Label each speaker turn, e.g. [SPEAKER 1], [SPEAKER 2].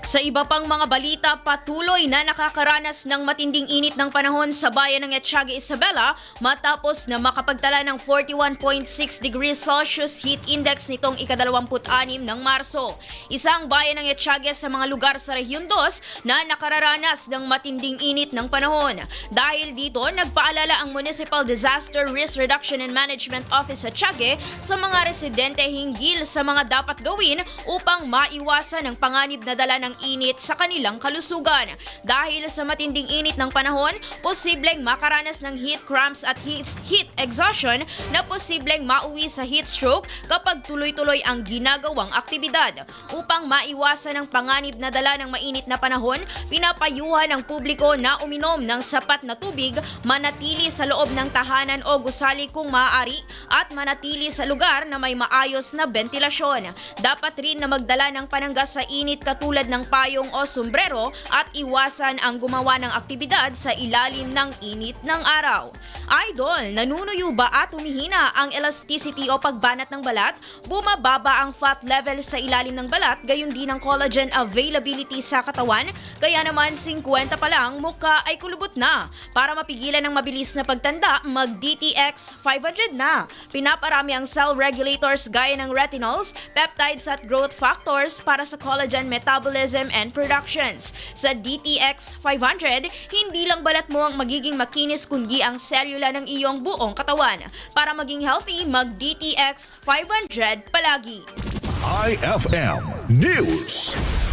[SPEAKER 1] Sa iba pang mga balita, patuloy na nakakaranas ng matinding init ng panahon sa bayan ng Ethiaga Isabela matapos na makapagtala ng 41.6 degrees Celsius heat index nitong ikadalawamput-anim ng Marso. Isang bayan ng Ethiaga sa mga lugar sa Rehiyon 2 na nakararanas ng matinding init ng panahon. Dahil dito, nagpaalala ang Municipal Disaster Risk Reduction and Management Office sa Tiague sa mga residente hinggil sa mga dapat gawin upang maiwasan ang panganib na dala ng init sa kanilang kalusugan. Dahil sa matinding init ng panahon, posibleng makaranas ng heat cramps at heat, heat exhaustion na posibleng mauwi sa heat stroke kapag tuloy-tuloy ang ginagawang aktibidad. Upang maiwasan ang panganib na dala ng mainit na panahon, pinapayuhan ng publiko na uminom ng sapat na tubig, manatili sa loob ng tahanan o gusali kung maaari at manatili sa lugar na may maayos na ventilasyon. Dapat rin na magdala ng pananggas sa init katulad ng payong o sombrero at iwasan ang gumawa ng aktibidad sa ilalim ng init ng araw. Idol, nanunuyo ba at humihina ang elasticity o pagbanat ng balat? Bumababa ang fat level sa ilalim ng balat, gayon din ang collagen availability sa katawan, kaya naman 50 pa lang mukha ay kulubot na. Para mapigilan ang mabilis na pagtanda, mag DTX 500 na. Pinaparami ang cell regulators gaya ng retinols, peptides at growth factors para sa collagen metabolism and productions. Sa DTX 500, hindi lang balat mo ang magiging makinis kundi ang selula ng iyong buong katawan. Para maging healthy, mag DTX 500 palagi.
[SPEAKER 2] IFM News.